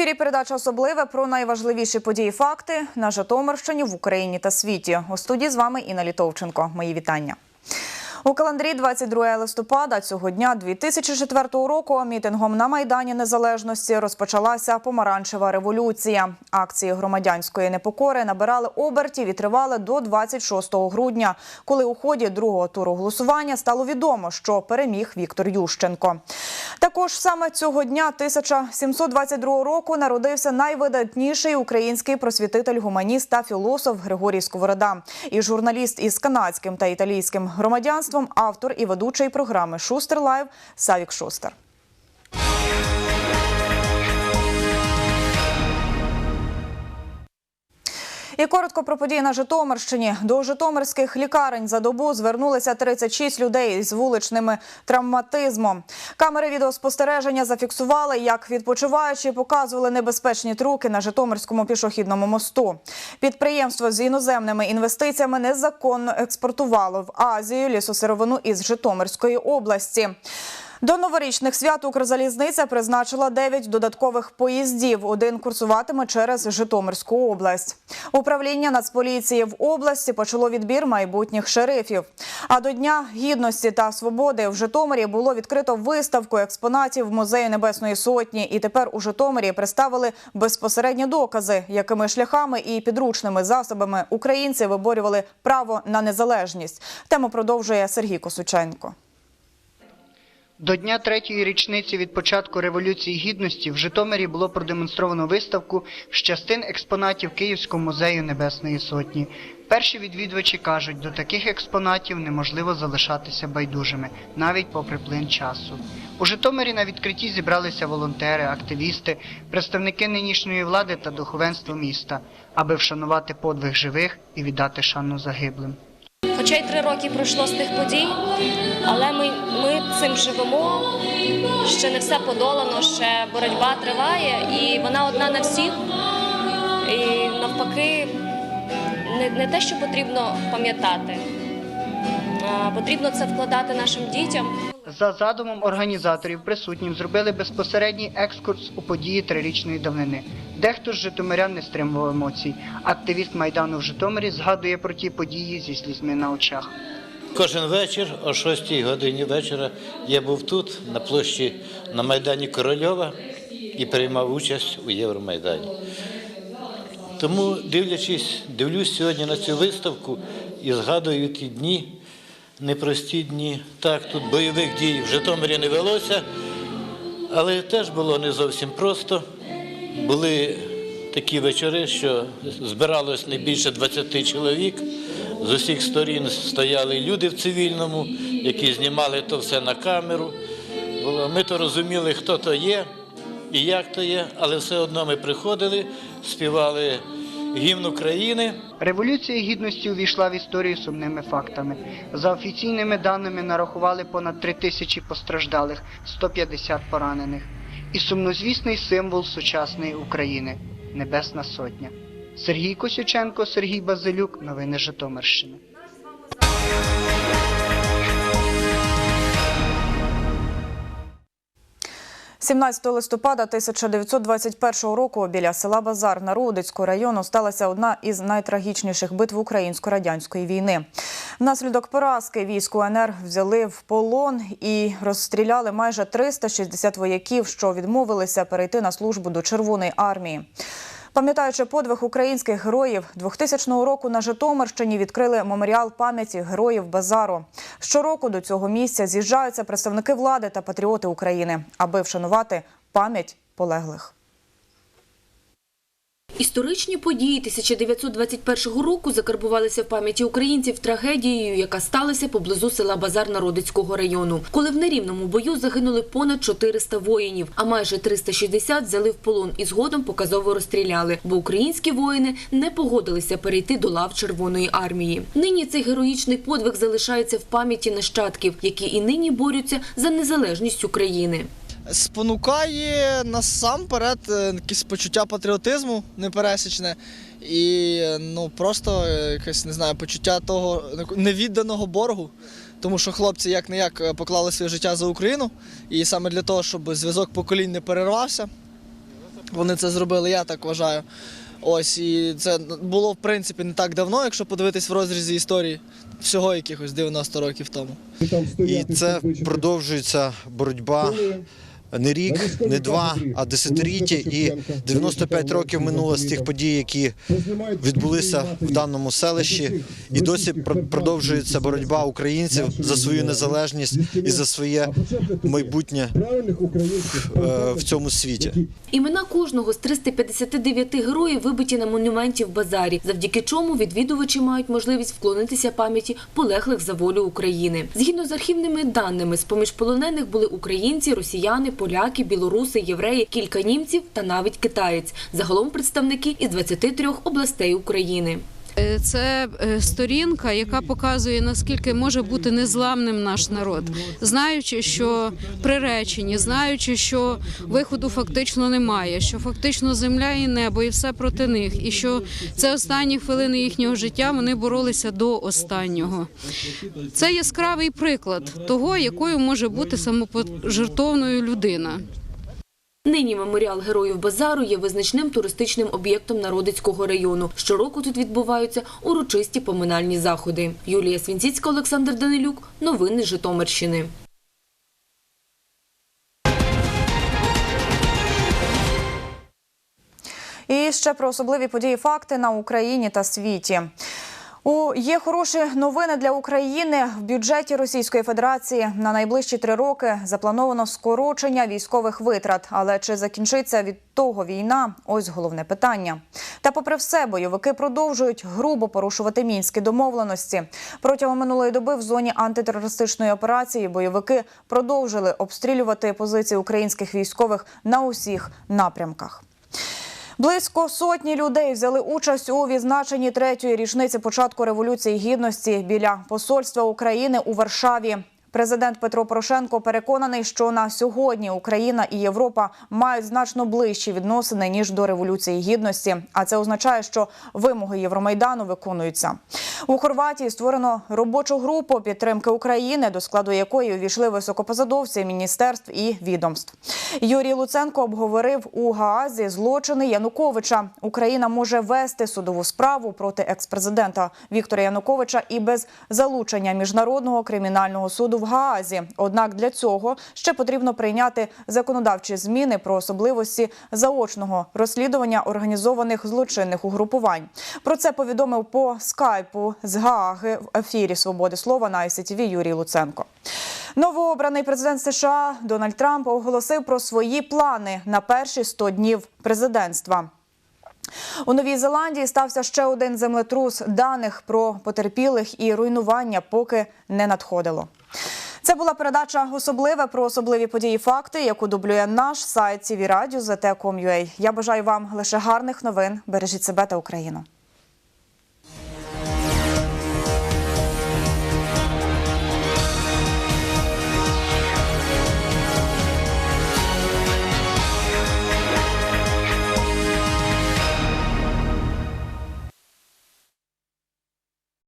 ефірі передача особливе про найважливіші події факти на Житомирщині в Україні та світі. У студії з вами Інна Літовченко. Мої вітання. У календарі 22 листопада цього дня 2004 року мітингом на майдані Незалежності розпочалася помаранчева революція. Акції громадянської непокори набирали обертів і тривали до 26 грудня, коли у ході другого туру голосування стало відомо, що переміг Віктор Ющенко. Також саме цього дня 1722 року народився найвидатніший український просвітитель, гуманіст та філософ Григорій Сковорода і журналіст із канадським та італійським громадянством, автор і ведучий програми Шустер Лайв Савік Шустер. І коротко про події на Житомирщині. До Житомирських лікарень за добу звернулися 36 людей з вуличними травматизмом. Камери відеоспостереження зафіксували, як відпочиваючі показували небезпечні трюки на Житомирському пішохідному мосту. Підприємство з іноземними інвестиціями незаконно експортувало в Азію лісосировину із Житомирської області. До новорічних свят Укрзалізниця призначила 9 додаткових поїздів. Один курсуватиме через Житомирську область. Управління Нацполіції в області почало відбір майбутніх шерифів. А до Дня гідності та свободи в Житомирі було відкрито виставку експонатів музею Небесної Сотні. І тепер у Житомирі представили безпосередні докази, якими шляхами і підручними засобами українці виборювали право на незалежність. Тему продовжує Сергій Косученко. До дня третьої річниці від початку Революції Гідності в Житомирі було продемонстровано виставку з частин експонатів Київського музею Небесної Сотні. Перші відвідувачі кажуть, до таких експонатів неможливо залишатися байдужими, навіть попри плин часу. У Житомирі на відкритті зібралися волонтери, активісти, представники нинішньої влади та духовенство міста, аби вшанувати подвиг живих і віддати шану загиблим. Хоча й три роки пройшло з тих подій, але ми, ми цим живемо. Ще не все подолано, ще боротьба триває, і вона одна на всіх. І навпаки, не, не те, що потрібно пам'ятати, потрібно це вкладати нашим дітям. За задумом організаторів присутнім зробили безпосередній екскурс у події трирічної давнини. Дехто з житомирян не стримував емоцій. Активіст Майдану в Житомирі згадує про ті події зі слізьми на очах. Кожен вечір о 6 годині вечора я був тут, на площі на Майдані Корольова і приймав участь у Євромайдані. Тому, дивлячись, дивлюсь сьогодні на цю виставку і згадую ті дні, непрості дні. Так, тут бойових дій в Житомирі не велося, але теж було не зовсім просто. Були такі вечори, що збиралось не більше 20 чоловік. З усіх сторін стояли люди в цивільному, які знімали то все на камеру. Ми то розуміли, хто то є і як то є, але все одно ми приходили, співали гімн України. Революція гідності увійшла в історію сумними фактами. За офіційними даними нарахували понад 3 тисячі постраждалих, 150 поранених. І сумнозвісний символ сучасної України Небесна Сотня. Сергій Косюченко, Сергій Базилюк. Новини Житомирщини. 17 листопада 1921 року біля села Базар Народицького району сталася одна із найтрагічніших битв українсько-радянської війни. Внаслідок поразки війську УНР взяли в полон і розстріляли майже 360 вояків, що відмовилися перейти на службу до Червоної армії. Пам'ятаючи подвиг українських героїв, 2000 року на Житомирщині відкрили меморіал пам'яті героїв Базару. Щороку до цього місця з'їжджаються представники влади та патріоти України, аби вшанувати пам'ять полеглих. Історичні події 1921 року закарбувалися в пам'яті українців трагедією, яка сталася поблизу села Базар Народицького району, коли в нерівному бою загинули понад 400 воїнів, а майже 360 взяли в полон і згодом показово розстріляли, бо українські воїни не погодилися перейти до лав Червоної армії. Нині цей героїчний подвиг залишається в пам'яті нащадків, які і нині борються за незалежність України. Спонукає насамперед е, якесь почуття патріотизму непересічне і ну просто е, якесь не знаю почуття того невідданого боргу. Тому що хлопці як не як поклали своє життя за Україну, і саме для того, щоб зв'язок поколінь не перервався, вони це зробили, я так вважаю. Ось і це було в принципі не так давно, якщо подивитись в розрізі історії, всього якихось 90 років тому. І це продовжується боротьба не рік, не два, а десятиліття. І 95 років минуло з тих подій, які відбулися в даному селищі. І досі пр- продовжується боротьба українців за свою незалежність і за своє майбутнє е, в цьому світі. Імена кожного з 359 героїв вибиті на монументі в базарі, завдяки чому відвідувачі мають можливість вклонитися пам'яті полеглих за волю України. Згідно з архівними даними, з поміж полонених були українці, росіяни, поляки, білоруси, євреї, кілька німців та навіть китаєць. Загалом представники із 23 областей України. Е, Це е, сторінка, яка показує наскільки може бути незламним наш народ, знаючи, що приречені, знаючи, що виходу фактично немає, що фактично земля і небо, і все проти них, і що це останні хвилини їхнього життя вони боролися до останнього. Це яскравий приклад того, якою може бути самопожертовною людина. Нині меморіал героїв базару є визначним туристичним об'єктом Народицького району. Щороку тут відбуваються урочисті поминальні заходи. Юлія Свінціцька, Олександр Данилюк. Новини Житомирщини. І ще про особливі події факти на Україні та світі. У є хороші новини для України в бюджеті Російської Федерації на найближчі три роки заплановано скорочення військових витрат. Але чи закінчиться від того війна? Ось головне питання. Та, попри все, бойовики продовжують грубо порушувати мінські домовленості. Протягом минулої доби в зоні антитерористичної операції бойовики продовжили обстрілювати позиції українських військових на усіх напрямках. Близько сотні людей взяли участь у відзначенні третьої річниці початку революції гідності біля посольства України у Варшаві. Президент Петро Порошенко переконаний, що на сьогодні Україна і Європа мають значно ближчі відносини ніж до революції гідності. А це означає, що вимоги Євромайдану виконуються. У Хорватії створено робочу групу підтримки України, до складу якої увійшли високопосадовці міністерств і відомств. Юрій Луценко обговорив у Гаазі злочини Януковича. Україна може вести судову справу проти експрезидента Віктора Януковича і без залучення міжнародного кримінального суду в Гаазі. Однак для цього ще потрібно прийняти законодавчі зміни про особливості заочного розслідування організованих злочинних угрупувань. Про це повідомив по скайпу з Гааги в ефірі Свободи слова на ICTV Юрій Луценко. Новообраний президент США Дональд Трамп оголосив про свої плани на перші 100 днів президентства. У Новій Зеландії стався ще один землетрус. Даних про потерпілих і руйнування поки не надходило. Це була передача особливе про особливі події факти, яку дублює наш сайт tvradio.zt.com.ua. Я бажаю вам лише гарних новин. Бережіть себе та Україну.